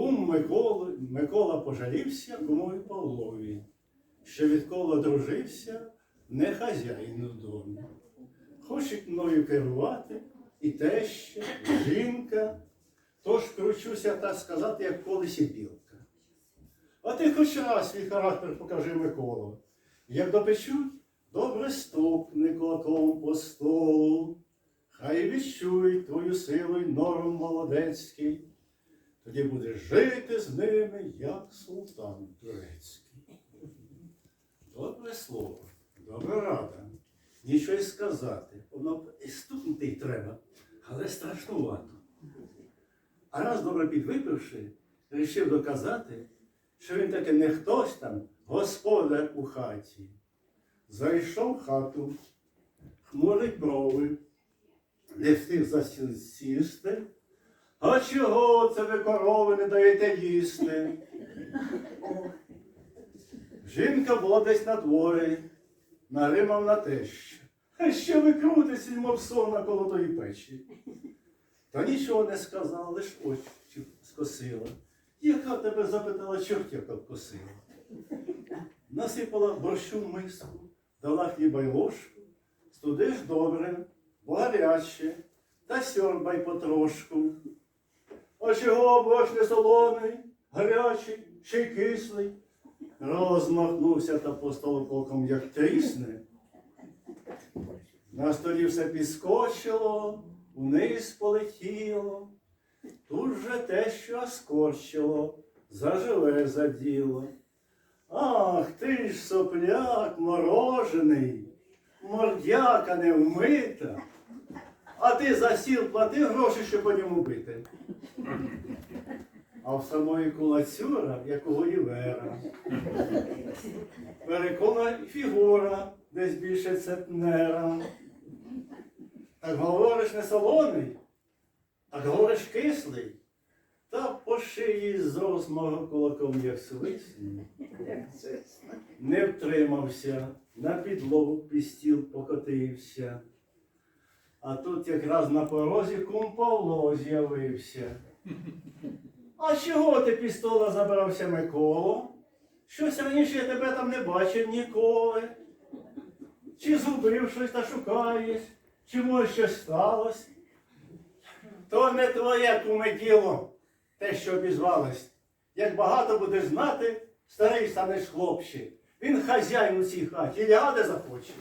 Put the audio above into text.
Кум Микола, Микола пожалівся кумові Павлові, що відколи дружився, не хазяїн у домі. Хочуть мною керувати і теща, і жінка, тож кручуся так сказати, як колесі білка. А ти хоч раз свій характер покажи Миколу. Як допечуть, добре стукни кулаком по столу. Хай відчують твою силу й норм молодецький. Тоді будеш жити з ними, як султан турецький. Добре слово, добра рада. Нічого й сказати. Воно і стукнути й треба, але страшнувато. А раз добре підвипивши, рішив доказати, що він таки не хтось там, господар у хаті. Зайшов в хату, хмурить брови, не встиг засісти. А чого це ви корови не даєте їсти? Жінка була десь на дворі, наримав на тещу. А що ви крутитесь, мов на колотої печі? Та нічого не сказала, лиш очі скосила. Яка тебе запитала чортівка вкосила? Насипала борщу в миску, дала хліба й ложку, студиш добре, гаряче, та сьорбай потрошку. А чого борщ не солоний, гарячий, ще й кислий? Розмахнувся та по столу коком, як трісне. На столі все підскочило, униз полетіло. Тут же те, що скорчило, заживе за діло. Ах, ти ж сопляк морожений, мордяка не вмита, а ти за сіл плати гроші, щоб по ньому бити. А в самої кулацюра, як у Олівера. Переконана фігура, десь більше центнера. Так говориш не солоний, а говориш кислий, та по шиї з розмаху кулаком, як свисні. Не втримався, на підлогу пістіл покотився. А тут якраз на порозі кум Павло з'явився. А чого ти пістола забрався, Миколо? Щось раніше я тебе там не бачив ніколи. Чи згубив щось та шукаєш, чи може щось сталося? То не твоє куме діло, те, що обізвалось. Як багато будеш знати, старий станеш хлопче. Він хазяїн у цій хаті, ляде захоче.